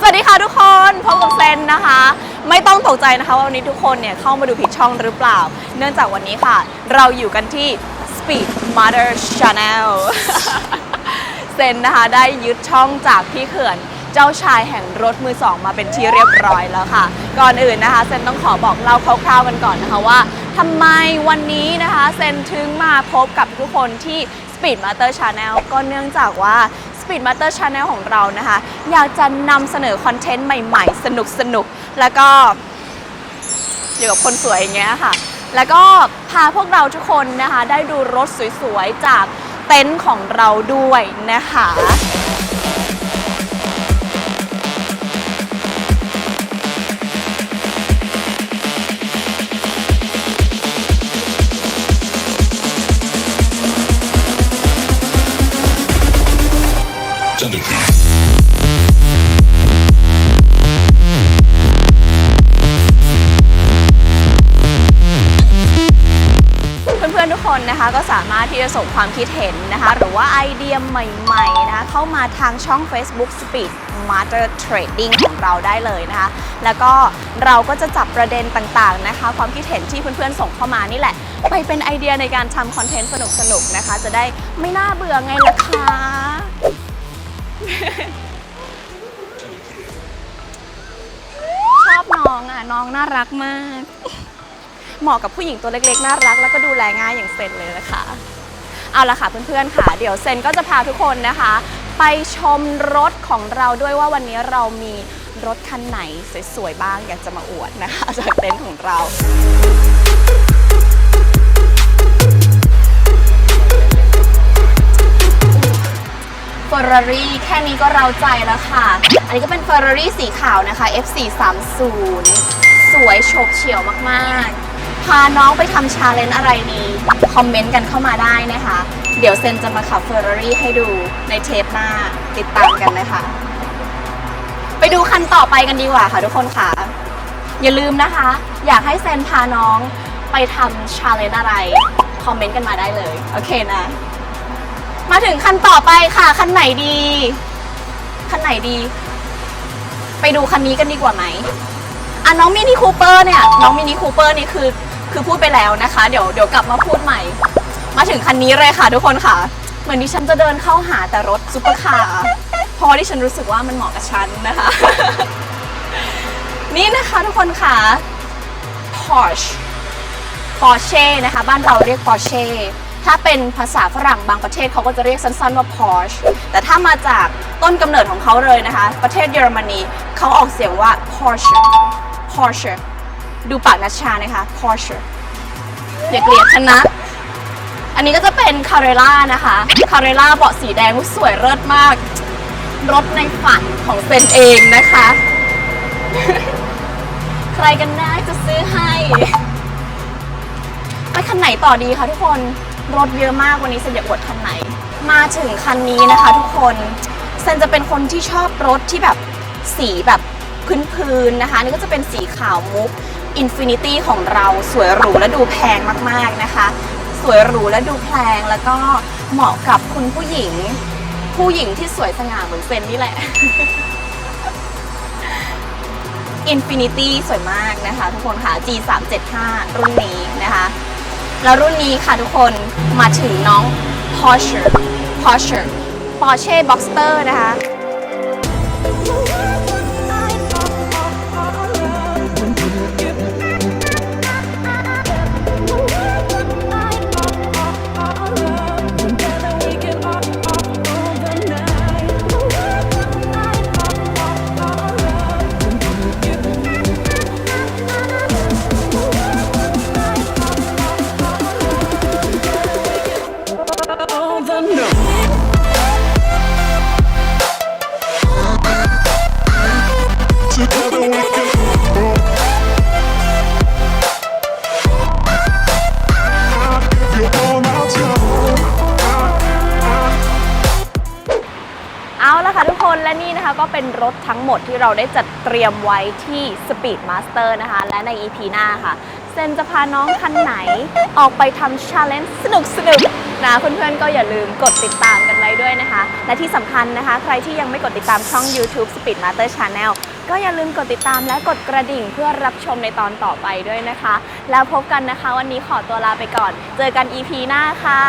สวัสดีค่ะทุกคนะคะ ไม่ต้องตกใจนะคะว่าวันนี้ทุกคนเนี่ยเข้ามาดูผิดช่องหรือเปล่า เนื่องจากวันนี้ค่ะ เราอยู่กันที่ Speed Mother Channel เซนนะคะได้ยึดช่องจากพี่เขื่อนเจ้าชายแห่งรถมือสองมาเป็นที่เรียบร้อยแล้วค่ะ ก่อนอื่นนะคะเซนต้องขอบอกเล่าคร่าวๆกันก่อนนะคะว่าทำไมวันนี้นะคะเซนถึงมาพบกับทุกคนที่ Speed Master Channel ก็เนื่องจากว่า Speed Master Channel ของเรานะคะ อยากจะนำเสนอคอนเทนต์ใหม่ๆ สนุกๆแล้วก็อยู่กับคนสวยอย่างเงี้ยค่ะ แล้วก็พาพวกเราทุกคนนะคะ ได้ดูรถสวยๆ จากเต็นท์ของเราด้วยนะคะ คนนะคะก็สามารถที่จะส่งความคิดเห็นนะคะ หรือว่าไอเดียใหม่ๆนะคะเข้ามาทางช่อง Facebook Speed Master Trading ของเราได้เลยนะคะ แล้วก็เราก็จะจับประเด็นต่างๆนะคะ ความคิดเห็นที่เพื่อนๆส่งเข้ามานี่แหละ ไปเป็นไอเดียในการทำคอนเทนต์สนุกๆนะคะ จะได้ไม่น่าเบื่อไงล่ะคะชอบน้องอะน้องน่ารักมาก เหมาะกับผู้หญิงตัวเล็กๆ น่ารัก แล้วก็ดูแลง่ายอย่างเซนเลยนะคะ เอาละค่ะเพื่อนๆค่ะ เดี๋ยวเซนก็จะพาทุกคนนะคะ ไปชมรถของเราด้วยว่าวันนี้เรามีรถคันไหนสวยๆบ้างอยากจะมาอวดนะคะจากเต็นท์ของเราเฟอร์รารี่แค่นี้ก็เราใจแล้วค่ะ อันนี้ก็เป็นเฟอร์รารี่สีขาวนะคะ F430 สวยโฉบเฉี่ยวมาก ๆ พาน้องไปทำชาเลนจ์อะไรดีคอมเมนต์กันเข้ามาได้นะคะ เดี๋ยวเซนจะมาขับเฟอร์รารี่ให้ดูในเทปหน้าติดตามกันนะคะไปดูคันต่อไปกันดีกว่าค่ะทุกคนค่ะ อย่าลืมนะคะ อยากให้เซนพาน้องไปทำชาเลนจ์อะไร คอมเมนต์กันมาได้เลย โอเคนะ มาถึงคันต่อไปค่ะ คันไหนดี คันไหนดี ไปดูคันนี้กันดีกว่าไหมอะน้องมินิคูเปอร์เนี่ย น้องมินิคูเปอร์นี่คือ คือพูดไปแล้วนะคะ เดี๋ยวเดี๋ยวกลับมาพูดใหม่ มาถึงคันนี้เลยค่ะทุกคนค่ะ เหมือนดิฉันจะเดินเข้าหาแต่รถซุปเปอร์คาร์เพราะว่าดิฉันรู้สึกว่ามันเหมาะกับฉันนะคะ นี่นะคะทุกคนค่ะ Porsche Porsche นะคะ บ้านเราเรียก Porsche ถ้าเป็นภาษาฝรั่งบางประเทศเขาก็จะเรียกสั้นๆว่า Porsche แต่ถ้ามาจากต้นกำเนิดของเขาเลยนะคะ ประเทศเยอรมนีเขาออกเสียงว่า Porsche Porsche ดูปากนัชชานะคะ Porsche อย่าเกลียดฉันนะ อันนี้ก็จะเป็น Carrera นะคะ Carrera เบาะสีแดงสวยเลิศมาก รถในฝันของเซนเองนะคะ ใครกันนะจะซื้อให้ไปคันไหนต่อดีคะทุกคนรถเยอะมากวันนี้เซนจะอวดคันไหน มาถึงคันนี้นะคะ ทุกคนเซนจะเป็นคนที่ชอบรถที่แบบสีแบบพื้นๆนะคะนี่ก็จะเป็นสีขาวมุก Infinity ของเราสวยหรูและดูแพงมากๆนะคะ สวยหรูและดูแพงแล้วก็เหมาะกับคุณผู้หญิง ผู้หญิงที่สวยสง่าเหมือนเซนนี่แหละ Infinity สวยมากนะคะ ทุกคนค่ะ G375 รุ่นนี้นะคะ แล้วรุ่นนี้ค่ะทุกคนมาถึงน้อง Porsche Porsche Porsche Boxster นะคะ และนี่นะคะก็เป็นรถทั้งหมดที่เราได้จัดเตรียมไว้ที่ Speed Master นะคะ และใน EP หน้าค่ะ เซนจะพาน้องคันไหนออกไปทำ challenge สนุกสนุกๆนะเพื่อนๆก็อย่าลืมกดติดตามกันไว้ด้วยนะคะ และที่สำคัญนะคะ ใครที่ยังไม่กดติดตามช่อง YouTube Speed Master Channel ก็อย่าลืมกดติดตามและกดกระดิ่งเพื่อรับชมในตอนต่อไปด้วยนะคะ แล้วพบกันนะคะ วันนี้ขอตัวลาไปก่อน เจอกัน EP หน้าค่ะ